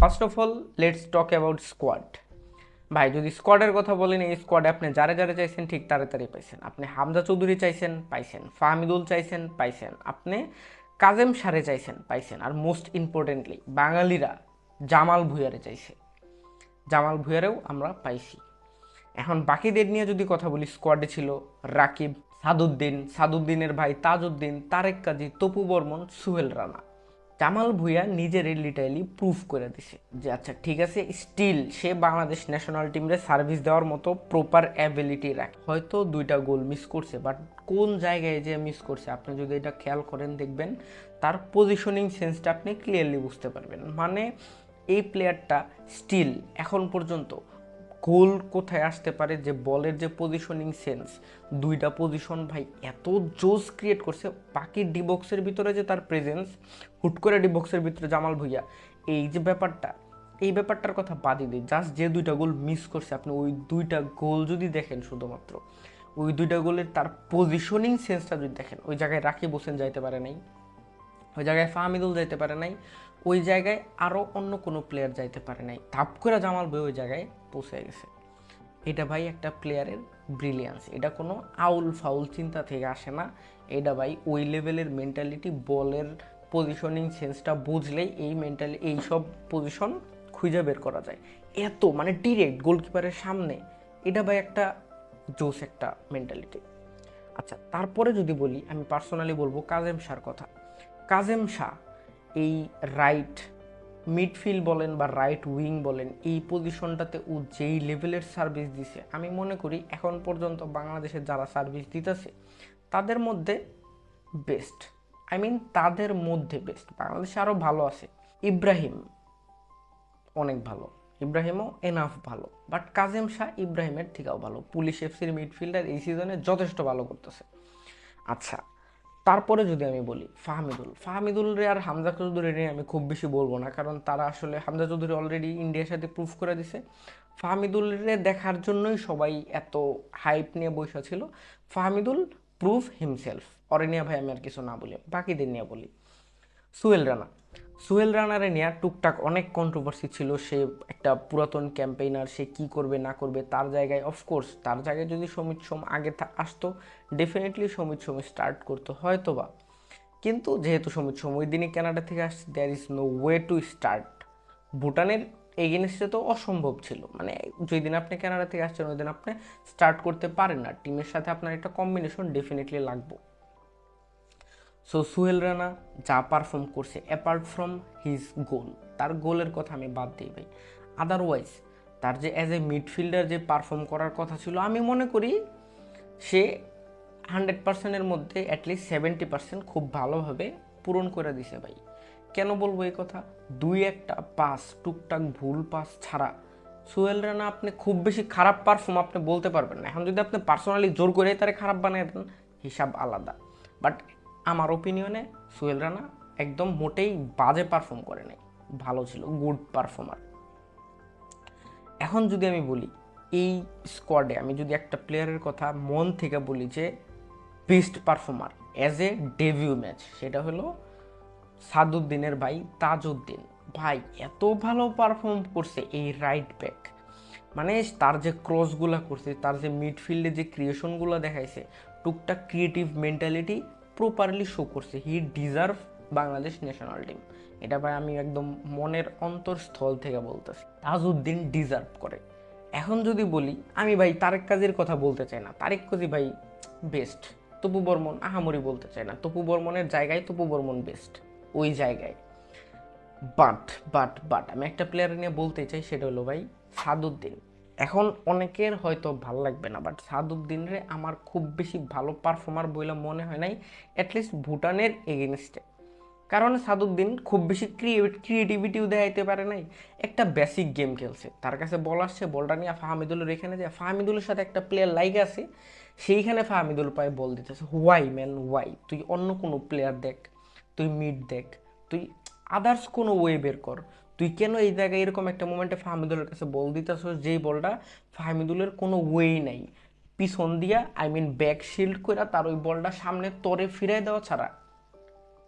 First of all let's talk about squad ভাই, যদি স্কোয়াডের কথা বলেন, এই স্কোয়াডে আপনি যারা যারা চাইছেন, ঠিক তাড়াতাড়ি পাইছেন। আপনি হামজা চৌধুরী চাইছেন, পাইছেন। ফাহমিদুল চাইছেন, পাইছেন। আপনি কাজেম সারে চাইছেন, পাইছেন। আর মোস্ট ইম্পর্টেন্টলি বাঙালিরা জামাল ভুঁইয়ারে চাইছে। জামাল ভুঁইয়ারেও আমরা পাইছি। এখন বাকিদের নিয়ে যদি কথা বলি স্কোয়াডে ছিল রাকিব, সাদুদ্দিন, সাদুদ্দিনের ভাই তাজউদ্দিন, তারেক কাজী, তপু বর্মন, সুহেল রানা। জামাল ভুঁইয়া নিজের লিটারালি প্রুফ করে দিছে যে আচ্ছা ঠিক আছে স্টিল সে বাংলাদেশ ন্যাশনাল টিমরে সার্ভিস দেওয়ার মতো প্রপার অ্যাবিলিটি রাখে। হয়তো দুইটা গোল মিস করছে বাট কোন জায়গায় যে মিস করছে, আপনি যদি এটা খেয়াল করেন, দেখবেন তার পজিশনিং সেন্সটা আপনি ক্লিয়ারলি বুঝতে পারবেন। মানে এই প্লেয়ারটা স্টিল এখন পর্যন্ত গোল কোথায় আসতে পারে যে বলের যে পজিশনিং সেন্স দুইটা পজিশন ভাই এত জোস ক্রিয়েট করছে। বাকি ডি বক্সের ভিতরে যে তার প্রেজেন্স হুট করে ডি বক্সের ভিতরে জামাল ভুইয়া, এই যে ব্যাপারটা, এই ব্যাপারটার কথা বাদই দিই। জাস্ট যে দুইটা গোল মিস করছে, আপনি ওই দুইটা গোল যদি দেখেন শুধুমাত্র, ওই দুইটা গোলের তার পজিশনিং সেন্সটা যদি দেখেন, ওই জায়গায় রাকিব হোসেন যাইতে পারে নাই, ওই জায়গায় ফাহমিদুল যাইতে পারে নাই ওই জায়গায় আরও অন্য কোনো প্লেয়ার যাইতে পারে নাই। ধাপ করে জামাল বই ওই জায়গায় পৌঁছে গেছে। এটা ভাই একটা প্লেয়ারের ব্রিলিয়ান্স এটা কোনো আউল ফাউল চিন্তা থেকে আসে না। এটা ভাই ওই লেভেলের মেন্টালিটি বলের পজিশনিং সেন্সটা বুঝলেই এই মেন্টালি এই সব পজিশন খুঁজে বের করা যায়। এত মানে ডিরেক্ট গোলকিপারের সামনে এটা ভাই একটা জোস একটা মেন্টালিটি আচ্ছা তারপরে যদি বলি, আমি পার্সোনালি বলব কাজেম শাহর কথা। কাজেম শাহ এই রাইট মিডফিল্ড বলেন বা রাইট উইং বলেন, এই পজিশনটাতে ও যেই লেভেলের সার্ভিস দিছে, আমি মনে করি এখন পর্যন্ত বাংলাদেশে যারা সার্ভিস দিতেছে, তাদের মধ্যে বেস্ট আই মিন তাদের মধ্যে বেস্ট বাংলাদেশে আরও ভালো আছে। ইব্রাহিম অনেক ভালো, ইব্রাহিমও এনাফ ভালো বাট কাজেম শাহ ইব্রাহিমের থেকেও ভালো, পুলিশ এফসির মিডফিল্ডার এই সিজনে যথেষ্ট ভালো করতেছে। আচ্ছা তারপরে যদি আমি বলি ফাহমিদুল ফাহমিদুল রে আর হামজা চৌধুরী নিয়ে আমি খুব বেশি বলব না, কারণ তারা আসলে হামজা চৌধুরী অলরেডি ইন্ডিয়ার সাথে প্রুফ করে দিছে। ফাহমিদুল রে দেখার জন্যই সবাই এত হাইপ নিয়ে বসে ছিল। ফাহমিদুল প্রুফ হিমসেলফ অরেনিয়া ভাই আমি আর কিছু না বলি, বাকিদের নিয়ে বলি। সুয়েল রানা সুহেল রানারে নিয়ে টুকটাক অনেক কন্ট্রোভার্সি ছিল। সে একটা পুরাতন ক্যাম্পেইনার সে কি করবে, না করবে, তার জায়গায় অফকোর্স তার জায়গায় যদি সমিত সোম আগে আসতো ডেফিনেটলি সমিত সোম স্টার্ট করতো হয়তো বা কিন্তু যেহেতু সমিত সোম ওই দিনই কানাডা থেকে আসছে there is no way to start ভুটানের এগেনস্টে তো অসম্ভব ছিল। মানে যেই দিন আপনি কানাডা থেকে আসছেন, ওই দিন আপনি স্টার্ট করতে পারেন না। টিমের সাথে আপনার একটা কম্বিনেশন ডেফিনেটলি লাগবে। সো সুহেল রানা যা পারফর্ম করছে অ্যাপার্ট ফ্রম হিজ গোল তার গোলের কথা আমি বাদ দিই। ভাই আদারওয়াইজ তার যে অ্যাজ এ মিডফিল্ডার যে পারফর্ম করার কথা ছিল, আমি মনে করি সে হান্ড্রেড পার্সেন্টের মধ্যে অ্যাটলিস্ট সেভেন্টি পার্সেন্ট খুব ভালোভাবে পূরণ করে দিছে ভাই। কেন বলব এই কথা? দুই একটা পাস টুকটাক ভুল পাস ছাড়া। সোহেল রানা আপনি খুব বেশি খারাপ পারফর্ম আপনি বলতে পারবেন না। এখন যদি আপনি পার্সোনালি জোর করে তারে খারাপ বানিয়ে দেন, হিসাব আলাদা। বাট আমার ওপিনিয়নে সুহেল রানা একদম মোটেই বাজে পারফর্ম করে নাই। ভালো ছিল গুড পারফর্মার এখন যদি আমি বলি, এই স্কোয়াডে আমি যদি একটা প্লেয়ারের কথা মন থেকে বলি যে best performer as a debut match সেটা হলো সাদুদ্দিনের ভাই তাজউদ্দিন। ভাই, এত ভালো পারফর্ম করছে এই রাইট ব্যাক মানে তার যে ক্রসগুলো করছে, তার যে মিডফিল্ডে যে ক্রিয়েশনগুলো দেখাইছে, টুকটাক ক্রিয়েটিভ মেন্টালিটি প্রপারলি শো করছে। He deserve Bangladesh national team এটা ভাই আমি একদম মনের অন্তরস্থল থেকে বলতেছি। তাজউদ্দিন ডিজার্ভ করে। এখন যদি বলি, আমি ভাই তারেক কাজীর কথা বলতে চাই না। তারেক কাজি ভাই বেস্ট তপু বর্মন আহামরি বলতে চাই না। তপু বর্মনের জায়গায় তপু বর্মন বেস্ট ওই জায়গায়। বাট বাট বাট আমি একটা প্লেয়ার নিয়ে বলতে চাই, সেটা হলো ভাই সাদুদ্দিন। এখন অনেকের হয়তো ভালো লাগবে না বাট সাদুদ্দিন রে আমার খুব বেশি ভালো পারফর্মার বলে মনে হয় নাই অ্যাটলিস্ট ভুটানের এগেনস্টে কারণ সাদুদ্দিন খুব বেশি ক্রিয়েটিভিটিও দেখাইতে পারে নাই, একটা বেসিক গেম খেলছে। তার কাছে বল আসছে বলটা নিয়ে ফাহমিদুলের এখানে যায়। ফাহমিদুলের সাথে একটা প্লেয়ার লাইক আছে, সেইখানে ফাহমিদুল পায়ে বল দিতেছে। ওয়াই ম্যান ওয়াই তুই অন্য কোনো প্লেয়ার দেখ, তুই মিড দেখ, তুই আদার্স কোনো ওয়ে বের কর। তুই কেন এই জায়গায় এরকম একটা মোমেন্টে ফাহমিদুলের কাছে বল দিতেছ যেই বলটা ফাহমিদুলের কোনো ওয়েই নাই? পিছন দিয়া আই মিন ব্যাক শিল্ড করে তার ওই বলটা সামনে তরে ফিরাই দেওয়া ছাড়া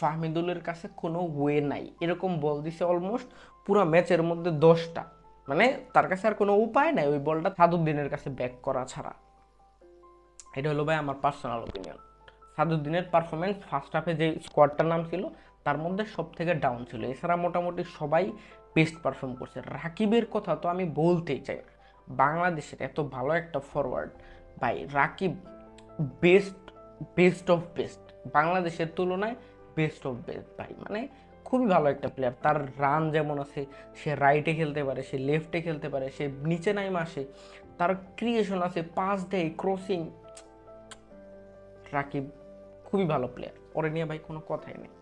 ফাহমিদুলের কাছে কোনো ওয়ে নাই। এরকম বল দিছে অলমোস্ট পুরো ম্যাচের মধ্যে দশটা। মানে তার কাছে আর কোনো উপায় নাই ওই বলটা সাদুদ্দিনের কাছে ব্যাক করা ছাড়া। এটা হলো ভাই আমার পার্সোনাল ওপিনিয়ন সাদুদ্দিনের পারফরমেন্স ফার্স্ট হাফে যে স্কোয়াডটার নাম ছিল তার মধ্যে সব থেকে ডাউন ছিল। এছাড়া মোটামুটি সবাই বেস্ট পারফর্ম করছে। রাকিবের কথা তো আমি বলতেই চাই। বাংলাদেশের এত ভালো একটা ফরওয়ার্ড ভাই, Rakib best best of best বাংলাদেশের তুলনায় বেস্ট অফ বেস্ট ভাই মানে খুবই ভালো একটা প্লেয়ার তার রান যেমন আছে, সে রাইটে খেলতে পারে, সে লেফটে খেলতে পারে, সে নিচে নাইমে আসে, তার ক্রিয়েশন আছে পাস দেয় ক্রসিং রাকিব খুবই ভালো প্লেয়ার ওরে নিয়ে ভাই কোনো কথাই নেই।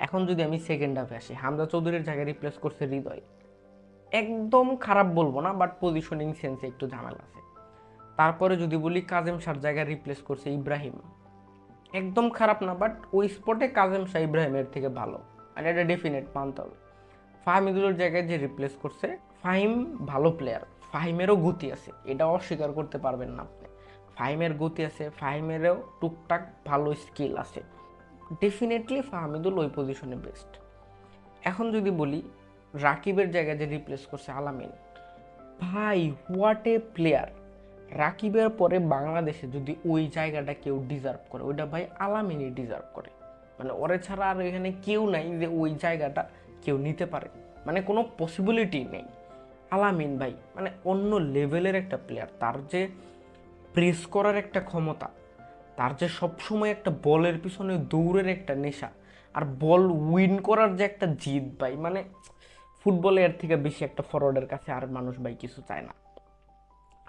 এখন যদি আমি সেকেন্ড হাফে আসি, হামজা চৌধুরীর জায়গায় রিপ্লেস করছে হৃদয়। একদম খারাপ বলব না বাট পজিশনিং সেন্সে একটু ঝামেলা আছে। তারপরে যদি বলি কাজেম শাহর জায়গায় রিপ্লেস করছে ইব্রাহিম। একদম খারাপ না বাট ওই স্পটে কাজেম শাহ ইব্রাহিমের থেকে ভালো। মানে এটা ডেফিনেট মানতে হবে। ফাহিমিদুলের জায়গায় যে রিপ্লেস করছে, ফাহিম ভালো প্লেয়ার ফাহিমেরও গতি আছে, এটা অস্বীকার করতে পারবেন না আপনি। ফাহিমের গতি আছে, ফাহিমেরও টুকটাক ভালো স্কিল আছে। ডেফিনেটলি ফাহমিদুল ওই পজিশনে বেস্ট এখন যদি বলি, রাকিবের জায়গায় যে রিপ্লেস করছে আলামিন, ভাই হোয়াট এ প্লেয়ার রাকিবের পরে বাংলাদেশে যদি ওই জায়গাটা কেউ ডিজার্ভ করে, ওইটা ভাই আলামিনই ডিজার্ভ করে। মানে ওরে ছাড়া আর এখানে কেউ নাই যে ওই জায়গাটা কেউ নিতে পারে। মানে কোনো পসিবিলিটি নেই। আলামিন ভাই মানে অন্য লেভেলের একটা প্লেয়ার তার যে প্রেস করার একটা ক্ষমতা তার যে সবসময় একটা বলের পিছনে দৌড়ের একটা নেশা, আর বল উইন করার যে একটা জিদ ভাই মানে ফুটবলে এর থেকে বেশি একটা ফরওয়ার্ডের কাছে আর মানুষ ভাই কিছু চায় না।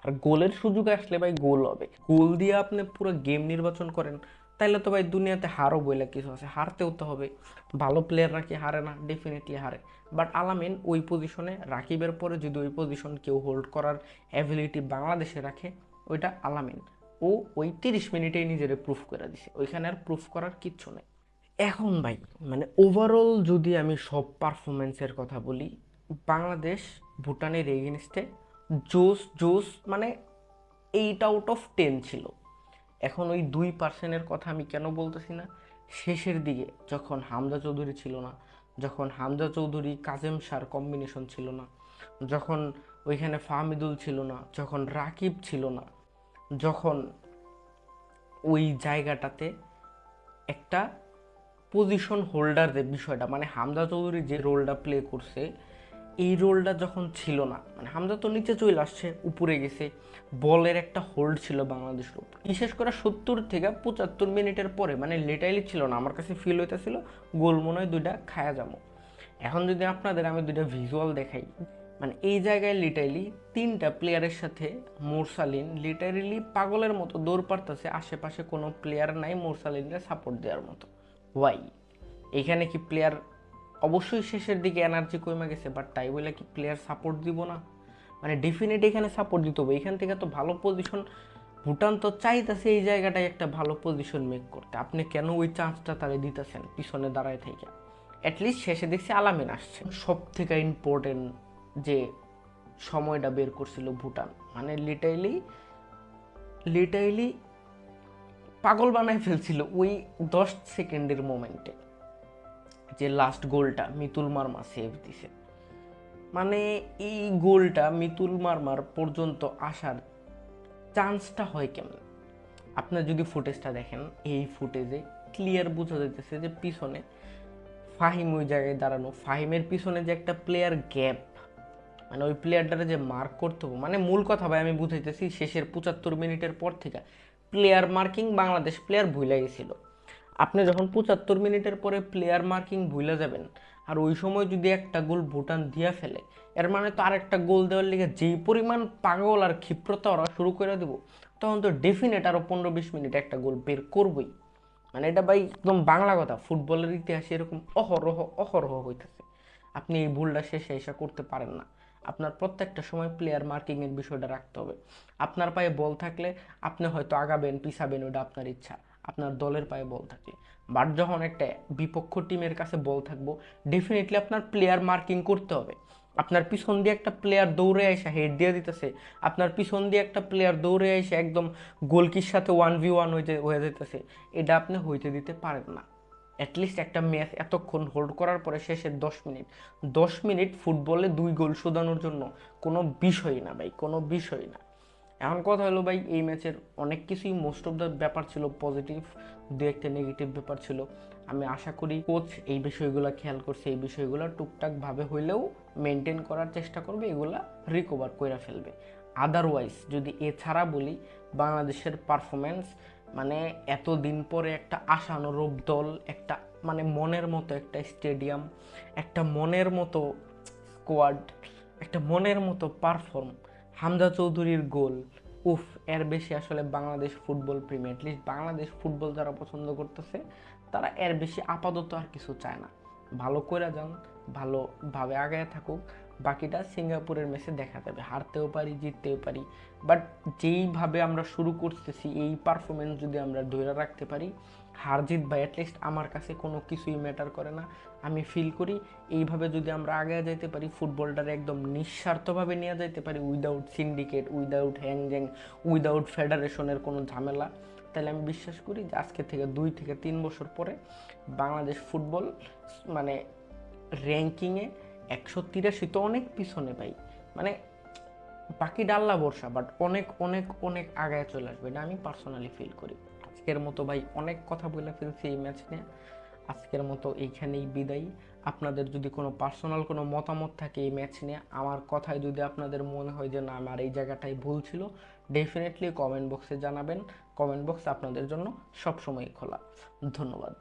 আর গোলের সুযোগ আসলে ভাই গোল হবে। গোল দিয়ে আপনি পুরো গেম নির্বাচন করেন, তাইলে তো ভাই দুনিয়াতে হারও বইলে কিছু আছে। হারতেও তো হবে। ভালো প্লেয়াররা কি হারে না? ডেফিনেটলি হারে। বাট আলামিন ওই পজিশনে রাকিবের পরে যদি ওই পজিশন কেউ হোল্ড করার অ্যাবিলিটি বাংলাদেশে রাখে, ওইটা আলামিন। ও ওই তিরিশ মিনিটেই নিজেরে প্রুফ করে দিছে। ওইখানে আর প্রুফ করার কিচ্ছু নেই। এখন ভাই মানে ওভারঅল যদি আমি সব পারফরমেন্সের কথা বলি, বাংলাদেশ ভুটানের এগেনস্টে জোস জোস মানে এইট আউট অফ টেন ছিল। এখন ওই দুই পার্সেন্টের কথা আমি কেন বলতেছি না? শেষের দিকে যখন হামজা চৌধুরী ছিল না, যখন হামজা চৌধুরী, কাজেম শার কম্বিনেশন ছিল না, যখন ওইখানে ফাহমিদুল ছিল না, যখন রাকিব ছিল না যখন ওই জায়গাটাতে একটা পজিশন হোল্ডারদের বিষয়টা মানে হামজা চৌধুরী যে রোলটা প্লে করছে, এই রোলটা যখন ছিল না মানে হামজা তো নিচে চলে আসছে, উপরে গেছে, বলের একটা হোল্ড ছিল বাংলাদেশের উপর বিশেষ করে সত্তর থেকে পঁচাত্তর মিনিটের পরে মানে লেটাইলি ছিল না, আমার কাছে ফিল হইতেছিল, গোল দুইটা খায়া যাব। এখন যদি আপনাদের আমি দুইটা ভিজুয়াল দেখাই মানে এই জায়গায় লিটাইলি তিনটা প্লেয়ারের সাথে মোরসালিন লিটারেলি পাগলের মতো দৌড় পারতেছে, আশেপাশে কোনো প্লেয়ার নাই মোরসালিনের সাপোর্ট দেওয়ার মতো। ওয়াই এখানে কি প্লেয়ার অবশ্যই শেষের দিকে এনার্জি কমে গেছে বাট তাই বলে কি প্লেয়ার সাপোর্ট দিব না? মানে ডেফিনেট এখানে সাপোর্ট দিতে হবে। এখান থেকে তো ভালো পজিশন ভুটান তো চাইতেছে এই জায়গাটায় একটা ভালো পজিশন মেক করতে। আপনি কেন ওই চান্সটা তাহলে দিতেছেন? পিছনে দাঁড়ায় থেকে। অ্যাটলিস্ট শেষে দেখছি আলামিন আসছে। সব থেকে ইম্পর্টেন্ট যে সময়টা বের করছিল ভুটান। মানে লিটাইলি লিটাইলি পাগল বানায় ফেলছিল ওই দশ সেকেন্ডের মোমেন্টে যে লাস্ট গোলটা মিতুল মার্মা সেভ দিছে। মানে এই গোলটা মিতুল মার্মার পর্যন্ত আসার চান্সটা হয় কেমন? আপনার যদি ফুটেজটা দেখেন, এই ফুটেজে ক্লিয়ার বোঝা যাইতেছে যে পিছনে ফাহিম ওই জায়গায় দাঁড়ানো। ফাহিমের পিছনে যে একটা প্লেয়ার গ্যাপ মানে ওই প্লেয়ারটারে যে মার্ক করতে হবে মানে মূল কথা ভাই আমি বুঝাইতেছি শেষের পঁচাত্তর মিনিটের পর থেকে। প্লেয়ার মার্কিং বাংলাদেশ প্লেয়ার ভুলে গেছিল। আপনি যখন পঁচাত্তর মিনিটের পরে প্লেয়ার মার্কিং ভুলে যাবেন, আর ওই সময় যদি একটা গোল ভুটান দিয়া ফেলে, এর মানে তো আর একটা গোল দেওয়ার লিগে যেই পরিমাণ পাগল আর ক্ষিপ্রতা ওরা শুরু করে দেবো, তখন তো ডেফিনেট আরও পনেরো বিশ মিনিট একটা গোল বের করবই। মানে এটা ভাই একদম বাংলা কথা, ফুটবলের ইতিহাসে এরকম অহরহ অহরহ হইতেছে। আপনি এই ভুলটা শেষে এসে করতে পারেন না। আপনার প্রত্যেকটা সময় প্লেয়ার মার্কিংয়ের বিষয়টা রাখতে হবে। আপনার পায়ে বল থাকলে আপনি হয়তো আগাবেন, পিছাবেন, ওটা আপনার ইচ্ছা। আপনার দলের পায়ে বল থাকলে বাট যখন একটা বিপক্ষ টিমের কাছে বল থাকব ডেফিনেটলি আপনার প্লেয়ার মার্কিং করতে হবে। আপনার পিছন দিয়ে একটা প্লেয়ার দৌড়ে এসে হেড দিয়ে দিতেছে। আপনার পিছন দিয়ে একটা প্লেয়ার দৌড়ে এসে একদম গোলকির সাথে ওয়ান ভি ওয়ান হয়ে যেতেছে এটা আপনি হইতে দিতে পারেন না। অ্যাটলিস্ট একটা ম্যাচ এতক্ষণ হোল্ড করার পরে শেষের দশ মিনিট। দশ মিনিট ফুটবলে দুই গোল শোধানোর জন্য কোনো বিষয় না ভাই, কোনো বিষয় না। এখন কথা হলো ভাই, এই ম্যাচের অনেক কিছুই মোস্ট অফ দ্য ব্যাপার ছিল পজিটিভ দু একটা নেগেটিভ ব্যাপার ছিল। আমি আশা করি কোচ এই বিষয়গুলো খেয়াল করছে, এই বিষয়গুলো টুকটাকভাবে হইলেও মেনটেন করার চেষ্টা করবে, এগুলা রিকভার করে ফেলবে। আদারওয়াইজ যদি এছাড়া বলি, বাংলাদেশের পারফরমেন্স মানে এতদিন পরে একটা আশানুরূপ দল, একটা মানে মনের মতো একটা স্টেডিয়াম, একটা মনের মতো স্কোয়াড, একটা মনের মতো পারফর্ম। হামজা চৌধুরীর গোল, উফ, এর বেশি আসলে বাংলাদেশ ফুটবল প্রেমী লিস্ট বাংলাদেশ ফুটবল যারা পছন্দ করতেছে, তারা এর বেশি আপাতত আর কিছু চায় না। ভালো করে যান, ভালোভাবে আগায় থাকুক। বাকিটা সিঙ্গাপুরের ম্যাচে দেখা যাবে। হারতেও পারি, জিততেও পারি। বাট যেইভাবে আমরা শুরু করতেছি, এই পারফরমেন্স যদি আমরা ধরে রাখতে পারি, হার জিত বা অ্যাটলিস্ট আমার কাছে কোনো কিছুই ম্যাটার করে না। আমি ফিল করি, এইভাবে যদি আমরা আগে যেতে পারি ফুটবলটার একদম নিঃস্বার্থভাবে নিয়ে যেতে পারি উইদাউট সিন্ডিকেট উইদাউট হ্যাংজ্যাং উইদাউট ফেডারেশনের কোনো ঝামেলা, তাহলে আমি বিশ্বাস করি যে আজকে থেকে দুই থেকে তিন বছর পরে বাংলাদেশ ফুটবল মানে র্যাঙ্কিংয়ে একশো তিরাশি তো অনেক পিছনে ভাই। মানে বাকি ডাল্লা বর্ষা বাট অনেক অনেক অনেক আগায় চলে আসবে এটা আমি পার্সোনালি ফিল করি। আজকের মতো ভাই অনেক কথা বলে ফেলছি এই ম্যাচ নিয়ে। আজকের মতো এইখানেই বিদায়। আপনাদের যদি কোনো পার্সোনাল কোনো মতামত থাকে এই ম্যাচ নিয়ে, আমার কথায় যদি আপনাদের মনে হয় যে না, আমার এই জায়গাটাই ভুল ছিল ডেফিনেটলি কমেন্ট বক্সে জানাবেন। কমেন্ট বক্স আপনাদের জন্য সবসময় খোলা। ধন্যবাদ।